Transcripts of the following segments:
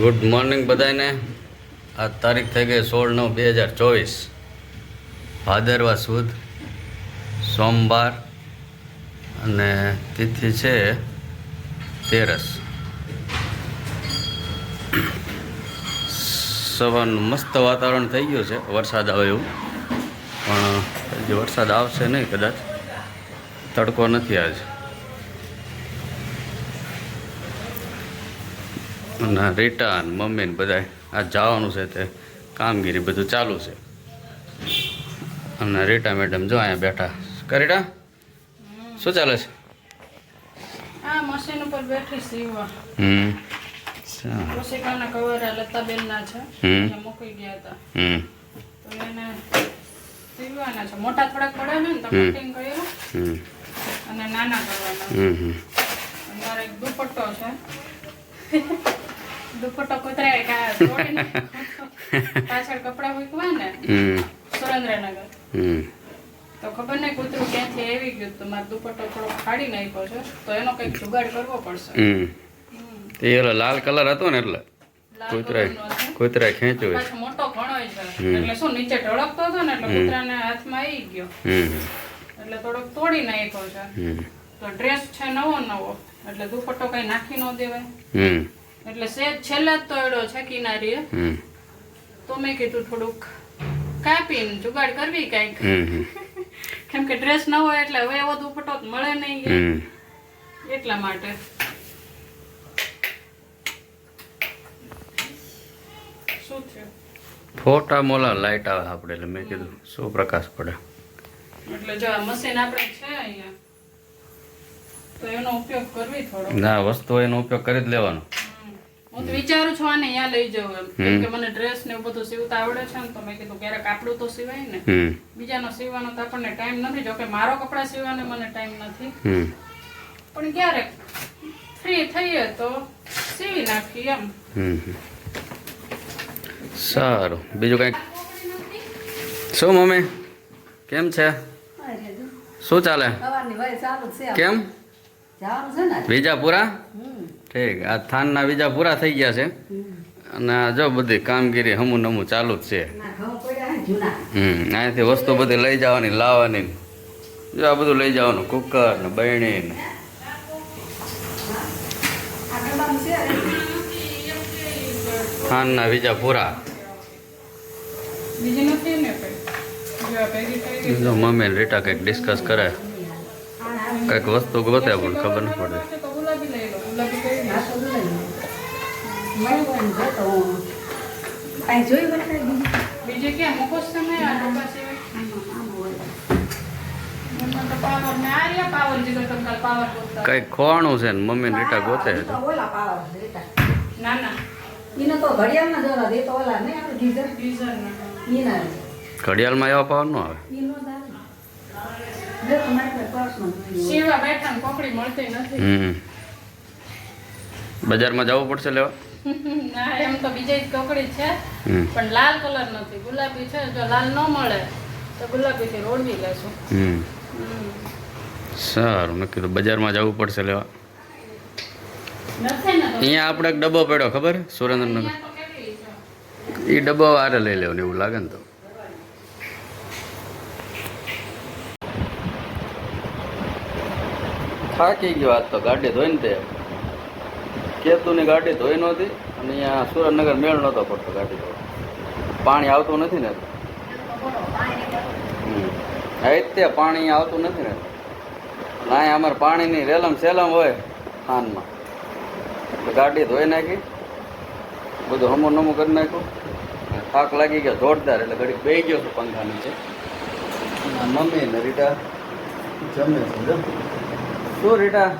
Good morning બધાને આ તારીખ થઈ ગઈ સોળ નવ બે હજાર ચોવીસ. ભાદરવા સુદ, સોમવાર અને તિથિ છે તેરસ. સવારનું મસ્ત વાતાવરણ થઈ ગયું છે. વરસાદ આવે એવું. પણ હજી વરસાદ આવશે નહીં કદાચ. તડકો નથી આજે. અને રીટા મમ્મી ને બધા આ જવાનું છે તે કામગીરી બધું ચાલુ છે. અને રીટા મેડમ જો અહીંયા બેઠા. કરીટા શું ચાલે છે? મોટા થોડાક પડે ને. કટિંગ કર્યું. અને નાના કરવાના. હમ હમ. મારે એક દુપટ્ટો છે. દુપટ્ટો કુતરાય કા પાછળ કપડા મૂકવા ને સુરેન્દ્રનગર. હમ. તો ખબર નહીં કૂતરું ક્યાંથી આવી ગયું તો મારો દુપટ્ટો થોડો ફાડી નાખ્યો છે. તો એનો કંઈક જુગાડ કરવો પડશે. એ ઓલો લાલ કલર હતો ને એટલે કૂતરા. કૂતરાય ખેંચ્યું મોટો ઘણો છે. એટલે શું નીચે ઢળકતો હતો ને એટલે. કૂતરાને હાથમાં આવી ગયો. એટલે થોડોક તોડી નાખ્યો છે. તો ડ્રેસ છે નવો નવો એટલે દુપટ્ટો કઈ નાખી ન દેવાય. એટલે સેજ છેલ્લે જ તોડ્યો છે કિનારીએ. તો મેં કીધું થોડુંક કાપીને જુગાડ કરવી કાંઈક. કેમ કે ડ્રેસ ન હોય એટલે હવે એવો દુપટ્ટો મળે નહીં એટલા માટે. શું થયું? ફોટા મોલા લાઈટ આવે આપણે એટલે મેં કીધું શું પ્રકાશ પડે? એટલે જો આ મશીન આપણે છે અહીંયા તો એનો ઉપયોગ કરવી થોડો. ના વસ્તુ એનો ઉપયોગ કરી જ લેવાનો. હું તો વિચારું છું આને અહીંયા લઈ જવું એમ. કેમ કે મને ડ્રેસ ને એવું બધું સીવતા આવડે છે ને તો મેં કીધું ક્યારેક આપણું તો સિવાય ને. બીજાનો સીવવાનો તો આપણને ટાઈમ નથી. જોકે મારો કપડા સીવવાનો મને ટાઈમ નથી. હમ. પણ ક્યારેક ફ્રી થઈએ તો સીવી નાખી એમ. સારું. બીજું કંઈક? શું મમ્મી? કેમ છે? શું ચાલે? સવારની વય ચાલુ જ છે કેમ? જવાનું છે ને બીજા પૂરા. ઠીક આ થાનના બીજા પૂરા થઈ ગયા છે. અને આ જો બધી કામગીરી હમું નમું ચાલુ જ છે. ના ઘઉં પડ્યા ને જૂના. હમ અહીંયાથી વસ્તુ બધી લઈ જવાની લાવવાની. જો આ બધું લઈ જવાનું કુકર ને બહેણી ને. આ ડબ્બામાં છે ને. થાનના બીજા પૂરા. મમ્મી રીટા કંઈક ડિસ્કસ કરે. કંઈક વસ્તુ બતાવે પણ ખબર ન પડે છે તો ગુલાબી લઈ લો ગુલાબી કઈ આ તો લઈ લો. કોઈ જોતો. કાંઈ જોયું ક્યાં? મૂકો તમે આ સિવાય? ખોવાનું છે ને મમ્મી રીટા ગોતે. ના ના. તો ઘડિયાળના જોરા દે ઓલા નહીં આપણે ગીઝર ગીઝર ના. ઘડિયાળમાં એવા પાવર નો આવે? બજારમાં જવું પડશે લેવા? ના એમ તો બીજી જ કોકડી છે પણ લાલ કલર નથી. ગુલાબી છે જો લાલ ન મળે તો ગુલાબીથી રોડવી લેશું. સારું મેં કીધું બજારમાં જવું પડશે લેવા. અહીંયા આપણે એક ડબ્બો પડ્યો ખબર? સુરેન્દ્રનગર. એ ડબ્બો આરે લઈ લેવાનું એવું લાગે ને તો. થાકી ગયો આજ તો ગાડી ધોઈને તે. કેતુની ગાડી ધોઈ નહોતી અને અહીંયા સુરેન્દ્રનગર મેળ નહોતો પડતો ગાડી ધોવા પાણી આવતું નથી ને. જ પાણી આવતું નથી ને. ના અમારે પાણીની રેલમ સેલમ હોય ખાનમાં. તો ગાડી ધોઈ નાખી. બધું હમું નમું કરી નાખ્યું. થાક લાગી ગયો, જોરદાર એટલે ઘડીક બે ગયો છું પંખા નીચે. મમ્મી ને રીટા જમે છે શું રીટા?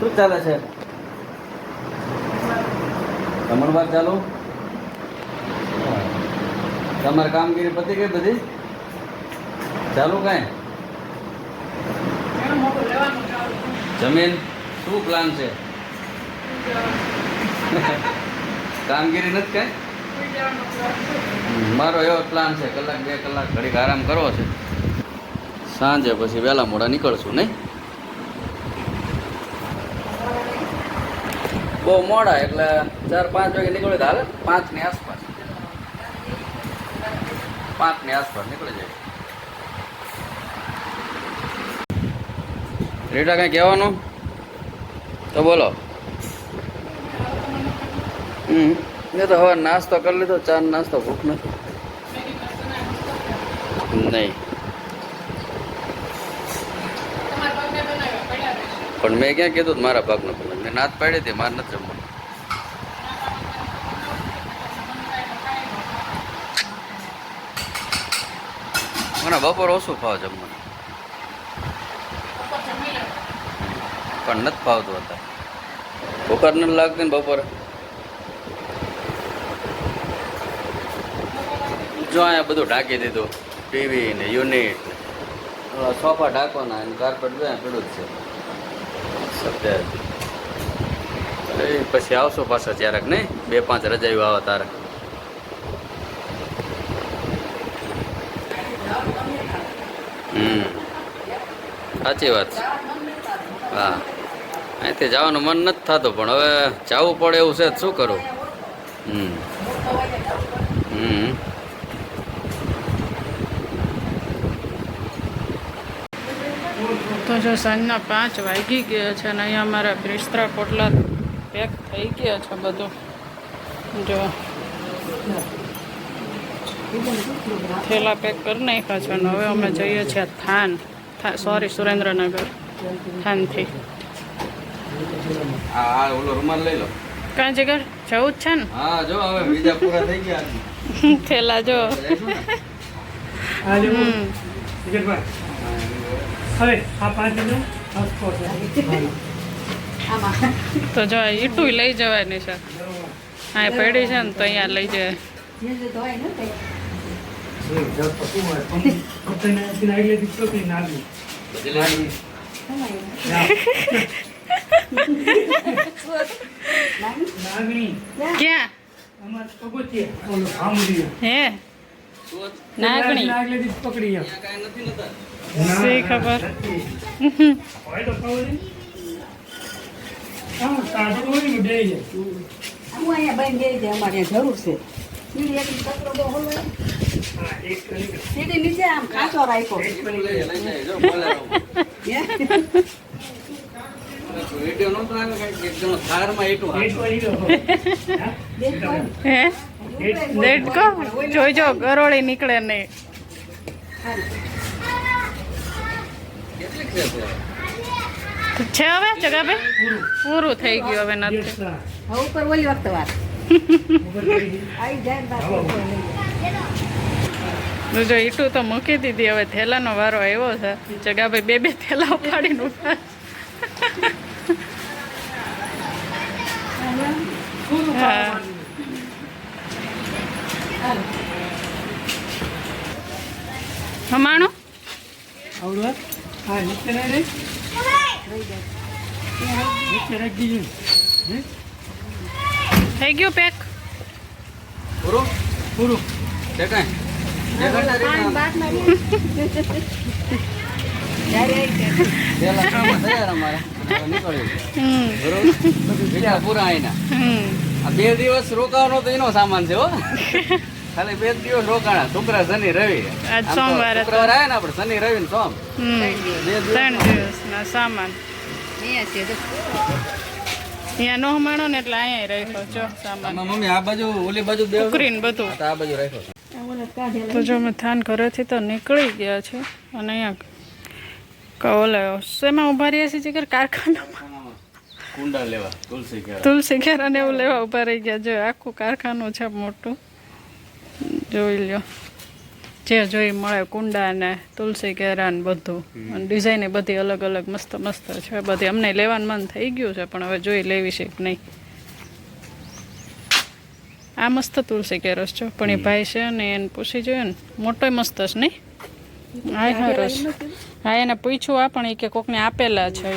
શું ચાલે છે? જમણવાર ચાલો. તમારે કામગીરી પતી ગઈ બધી? ચાલુ કાંઈ. જમીન, શું પ્લાન છે? કામગીરી નથી કાંઈ. મારો એવો પ્લાન છે, કલાક, બે કલાક ઘડીક આરામ કરવો છે. સાંજે પછી વહેલા મોડા નીકળશું, નહીં? બહુ મોડા એટલે ચાર પાંચ વાગે નીકળે હાલે. પાંચની આસપાસ. પાંચની આસપાસ નીકળી જાય. રીટા કાંઈ કહેવાનું? તો બોલો. હમ. એ તો હવે નાસ્તો કરી લીધો ચા નાસ્તો ભૂખ નથી. નહીં. પગને. પણ મેં ક્યાં કીધું મારા ભાગનું પેમેન્ટ મેં નાત પાડી હતી, મારે નથી જમવાનું મને બપોર ઓછું ભાવ જમવાનું. પણ નથી ફાવતું હતા ભૂખ જ નથી લાગતી ને બપોરે. જો અહીંયા બધું ઢાંકી દીધું ટીવી ને યુનિટ સોફા ઢાંકવાના અને કાર્પેટ જો અહીંયા પડ્યું જ છે. સત્ય એ પછી આવશો પાછા ક્યારેક નહીં? બે પાંચ રજાયું આવે તારે. હમ. સાચી વાત. છે હા. અહીંથી જવાનું મન નથી થતું, પણ હવે જવું પડે એવું છે શું કરું? હમ. હમ. તો જો સાંજના પાંચ વાગી ગયા છે અને અહીંયા અમારા બ્રિસ્ત્રા પોટલા પેક થઈ ગયા છે બધું. જો. થેલા પેક કરી નાખ્યા છે અને હવે અમે જઈએ છીએ થાન. સોરી સુરેન્દ્રનગર. થાનથી. આ આ લઈ લો. કાંઈ જગર? જવું જ છે ને? હા જો હવે બીજા પૂરા થઈ ગયા થેલા જો. હવે આ પાંચ તો જો ઈટું લઈ જવાની છે. હા પડી છે ને તો અહીંયા લઈ જાય? ક્યાં? હે? નાગણી. ખબર? હોય ને બે જાય. અહીંયા અમારે જરૂર છે. હા, નીચે આમ કાચો રાખ્યો. એક જણો દેડકો? જોઈજો ગરોળી નીકળે નહીં. કેટલીક છે? છે હવે? જગાભાઈ પૂરું થઈ ગયું હવે નથી. હવે ઉપર ઓલી વખત વાત. જો ઈટું તો મૂકી દીધી હવે થેલાનો વારો આવ્યો છે. જગાભાઈ બે બે થેલા ઉપાડીને ઊભા હા. હમાણું આવડું હા? હા, નીચે નહીં થઈ ગયું પેક. પૂરું? પૂરું. બે દિવસ રોકાવાનો તો એનો સામાન છે હો. ખાલી બે દિવસ રોકાણા. શુક્ર શનિ રવિ. આજ સોમવાર. શુક્રવાર આવ્યા ને આપણે શનિ રવિ ને સોમ. બે દિવસ ત્રણ દિવસના સામાન. અહીંયા છે જો. અહીંયા નો માણો ને એટલે અહીંયા રાખ્યો જો સામાન. આમાં મમ્મી આ બાજુ ઓલી બાજુ બે ઉકરીને બધું. આ બાજુ રાખ્યો છે. તો જો અમે થાન ઘરેથી તો નીકળી ગયા છે અને અહીંયા ક- ઓલે શેમાં ઊભા રહ્યા છે જીગર? કારખાનામાં. કુંડા લેવા તુલસી તુલસી ઘેરા ને એવું લેવા ઊભા રહી ગયા. જો આખું કારખાનું છે મોટું. જોઈ લો જે જોઈ મળે કુંડા ને તુલસી કેરા ને બધું. અને ડિઝાઇન બધી અલગ અલગ મસ્ત મસ્ત છે. બધી અમને લેવાનું મન થઈ ગયું છે પણ હવે જોઈ લેવી છે કે નહીં. આ મસ્ત તુલસી કેરસ છે. પણ એ ભાઈ છે ને એને પૂછી જોઈએ ને મોટોય મસ્ત છે નહીં? હા હા રસ હા એને પૂછ્યું આ પણ એ કે કોકને આપેલા છે.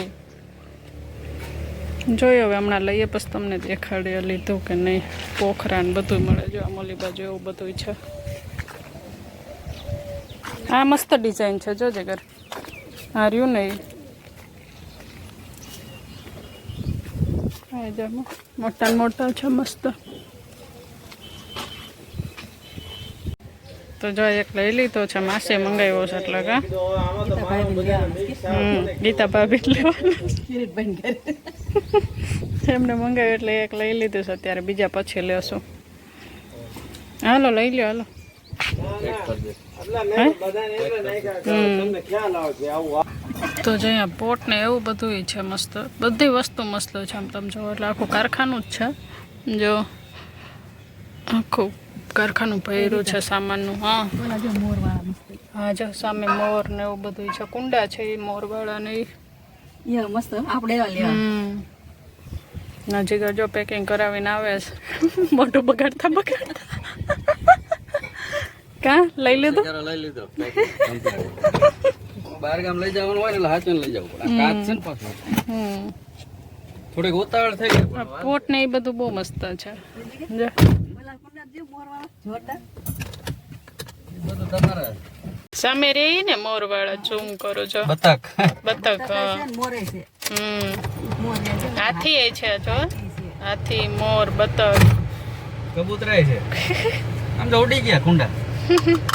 એ જોયો હવે હમણાં લઈએ પછી તમને દેખાડીએ લીધું કે નહીં. પોખરા ને બધું મળે જો અમોલી બાજુ એવું બધું છે. આ મસ્ત ડિઝાઇન છે જો જગર. આ રહ્યું ને ઈ. આ જામો મોટા મોટા છે મસ્ત. તો જો એક લઈ લીધો છે માસે મંગાવ્યો છે એટલે કા. હમ ગીતા ભાભી લેવાનું. એમને મંગાવ્યું એટલે એક લઈ લીધું છે અત્યારે બીજા પછી લેશું. હાલો લઈ લ્યો હાલો. તો જ અહીંયા પોટ ને એવું બધું છે મસ્ત. બધી વસ્તુ મસ્ત છે આમ તમે જો એટલે આખું કારખાનું જ છે. જો આખું કારખાનું ભર્યું છે સામાનનું હા. હા જો સામે મોર ને એવું બધું છે કુંડા છે એ મોરવાળા ને ઈ. યા મસ્ત આપણે એવા લેવા. નજીક જો પેકિંગ કરાવીને આવે છે. મોટું બગાડતા બગાડતા. કા? લઈ લીધો? લઈ લીધો. બહાર ગામ લઈ જવાનું હોય ને હાચન લઈ જવું પડે. કાચ છે ને પાછું. હમ. થોડીક ઉતાવળ થઈ ગઈ. પોટ ને એ બધું બહુ મસ્ત છે. જો બોલા કોના જે મોરવાળા જોરદાર. બધું તમારે. સામે રે ને મોર વાળા ઝૂમ કરું છો બતક. બતક મોરે છે. હમ. હાથી એ છે જો. હાથી મોર બતક. કબૂતરાય છે. આમ તો ઉડી ગયા કુંડા.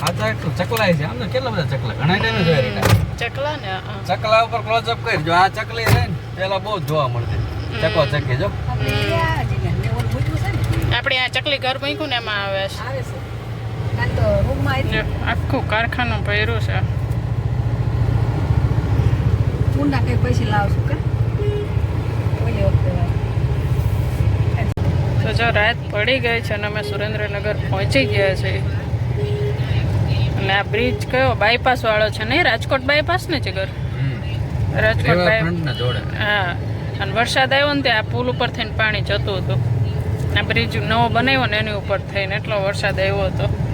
આ તો એક ચકલાય છે. આમ તો કેટલા બધા ચકલા? ઘણા ટાઈમે જોયા રીટા. ચકલા ને. ચકલા ઉપર ક્લોઝ અપ કરી. જો આ ચકલી છે ને પેલા બહુ જોવા મળતી. ચકો ચકી જો. આપણે આ જગ્યા ને ઓલું મૂક્યું છે ને આપણે આ ચકલી ઘર મૂક્યું ને એમાં આવે છે. આખું કારખાનું ભર્યું છે. કુંડા કઈ પૈસા લાવશું કે? તો જો રાત પડી ગઈ છે અને અમે સુરેન્દ્રનગર પહોંચી ગયા છે અને આ બ્રિજ કયો? બાયપાસ વાળો છે નહીં? રાજકોટ બાયપાસ ને છે ઘર? રાજકોટ બાય ફ્રન્ટ ને જોડે. હા. અને વરસાદ આવ્યો ને ત્યાં આ પુલ ઉપર થઈને પાણી જતું હતું. આ બ્રિજ નવો બનાવ્યો ને એની ઉપર થઈને એટલો વરસાદ આવ્યો હતો.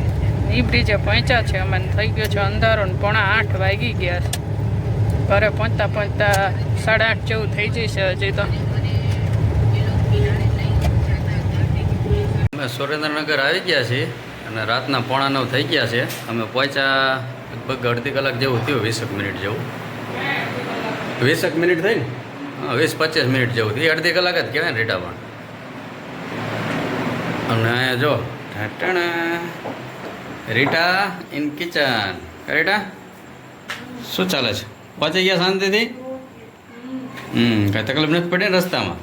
એ બ્રિજે પહોંચ્યા છે અમે થઈ ગયો છે અંધારો ને પોણા આઠ વાગી ગયા છે. ઘરે પહોંચતા પહોંચતા સાડા આઠ જેવું થઈ જશે હજી તો. અમે સુરેન્દ્રનગર આવી ગયા છીએ અને રાતના પોણા નવ થઈ ગયા છે. અમે પહોંચ્યા લગભગ અડધી કલાક જેવું થયું વીસેક મિનિટ જેવું. વીસેક મિનિટ થઈ ને? હા વીસ પચીસ મિનિટ જેવું થયું. અડધી કલાક જ કહેવાય ને રીટામાં. અને અહીંયા જો ઢાંટણા રીટા ઇન કિચન રીટા? શું ચાલે છે? પહોંચી ગયા શાંતિથી? હમ કઈ તકલીફ નથી પડી ને રસ્તામાં?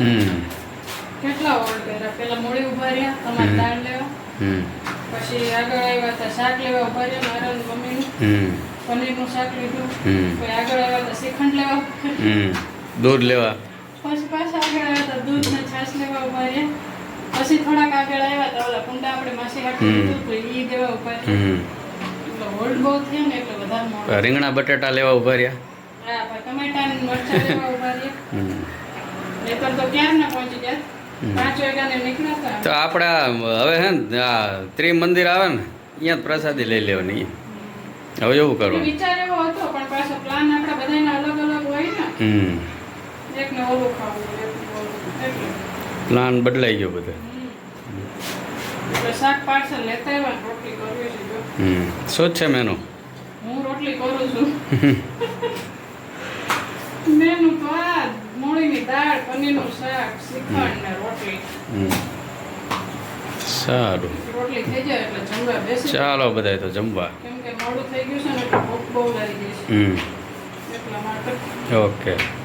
હમ. કેટલા કર્યા? પેલા મોડી ઊભા રહ્યા તમારે દાળ લેવા. હમ. પછી આગળ આવ્યા હતા શાક લેવા ઊભા રહ્યા મારા મમ્મીનું. હમ. પનીરનું શાક લીધું. હમ. પછી આગળ આવ્યા હતા શ્રીખંડ લેવા. દૂધ લેવા. પાછા આગળ આવ્યા હતા દૂધ ને છાશ લેવા ઊભા રહ્યા. પછી થોડાક આગળ આવ્યા હતા ઓલા કુંડા આપણે માસી હાટી. લીધું તો ઈ દેવા ઊભા રહ્યા. હોલ્ડ બહુ થયો ને એટલે વધારે રીંગણા બટેટા લેવા ઊભા રહ્યા? હા ટમેટા ને મરચા લેવા ઊભા રહ્યા. તો ના પહોંચી ગયા? તો આપણા હવે હે ને આ ત્રિમંદિર આવે ને અહીંયા જ પ્રસાદી લઈ લેવાની. હવે એવું કરવું વિચાર એવો હતો પણ પાછો પ્લાન આપણા બધાના અલગ અલગ હોય ને. એકને ઓલું ખાવું પ્લાન બદલાઈ ગયો બધો. શું છે મેનુ હું રોટલી કરું છું. મેનુ તો આ મૂળીની દાળ પનીરનું શાક શ્રીખંડ ને રોટલી. સારું. રોટલી થઈ જાય એટલે જમવા બેસી ચાલો બધાય તો જમવા. કેમ કે મોડું થઈ ગયું છે ને એટલે ભૂખ બહુ લાગી ગઈ છે. હમ. એટલા માટે. ઓકે.